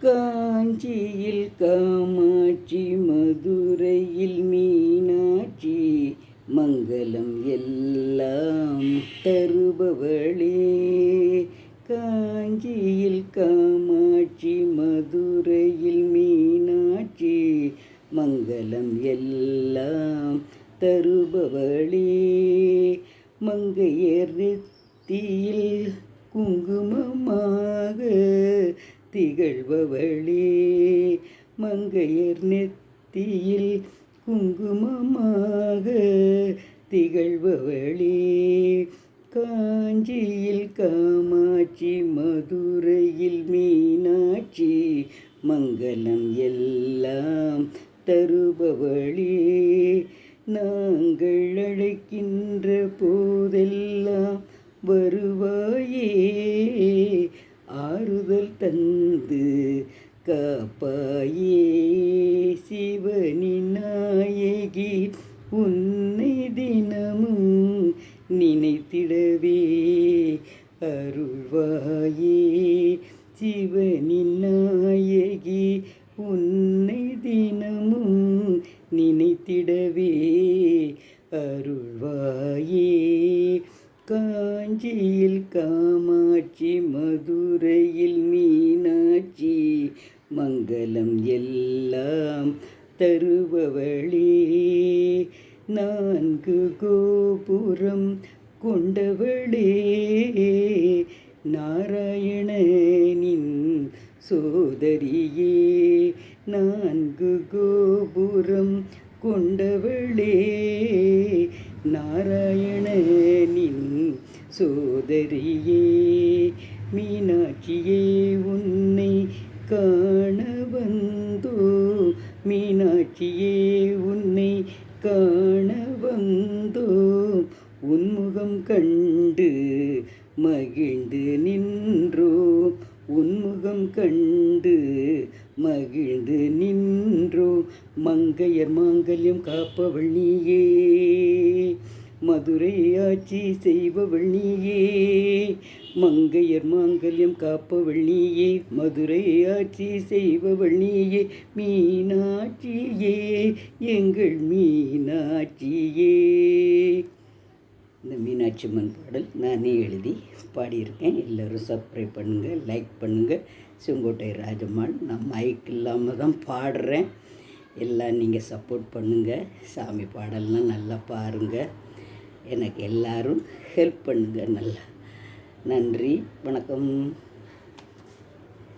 காஞ்சியில் காமாட்சி மதுரையில் மீனாட்சி மங்களம் எல்லாம் தருபவளே. காஞ்சியில் காமாட்சி மதுரையில் மீனாட்சி மங்களம் எல்லாம் தருபவளே. மங்கையர் நெத்தியில் குங்குமம் திகழ்பவளே. மங்கையர் நெத்தியில் குங்குமமாக திகழ்பவளே. காஞ்சியில் காமாட்சி மதுரையில் மீனாட்சி மங்களம் எல்லாம் தருபவளே. நாங்கள் அழைக்கின்ற போதெல்லாம் வருவாயே. ஆறுதல் தந்து காப்பாயே சிவனின் நாயகி உன்னை தினமும் நினைத்திடவே. அருள்வாயே சிவனின் நாயகி உன்னை காஞ்சியில் காமாட்சி மதுரையில் மீனாட்சி மங்களம் எல்லாம் தருபவளே. நான்கு கோபுரம் கொண்டவளே. நாராயணனின் சோதரியே. நான்கு கோபுரம் கொண்டவளே. சோதரியே மீனாட்சியே உன்னை காண வந்தோ. மீனாட்சியே உன்னை காண வந்தோ. உன்முகம் கண்டு மகிழ்ந்து நின்றோ. உன்முகம் கண்டு மகிழ்ந்து நின்றோ. மங்கையர் மாங்கல்யம் காப்பவள் நீயே. மதுரை ஆட்சி செய்பவள் நீயே. மங்கையர் மாங்கல்யம் காப்பவள் நீயே. மதுரை ஆட்சி செய்பவள் நீயே. மீனாட்சியே எங்கள் மீனாட்சியே. இந்த மீனாட்சி அம்மன் பாடல் நானே எழுதி பாடியிருக்கேன். எல்லோரும் சப்ஸ்கிரைப் பண்ணுங்கள் லைக் பண்ணுங்கள் செங்கோட்டை ராஜம்மாள் நான் மைக் இல்லாமல் தான் பாடுறேன். எல்லாம் நீங்கள் சப்போர்ட் பண்ணுங்கள் சாமி பாடல்லாம் நல்லா பாருங்கள் எனக்கு எல்லாரும் ஹெல்ப் பண்ணுங்கள் நல்லா. நன்றி வணக்கம்.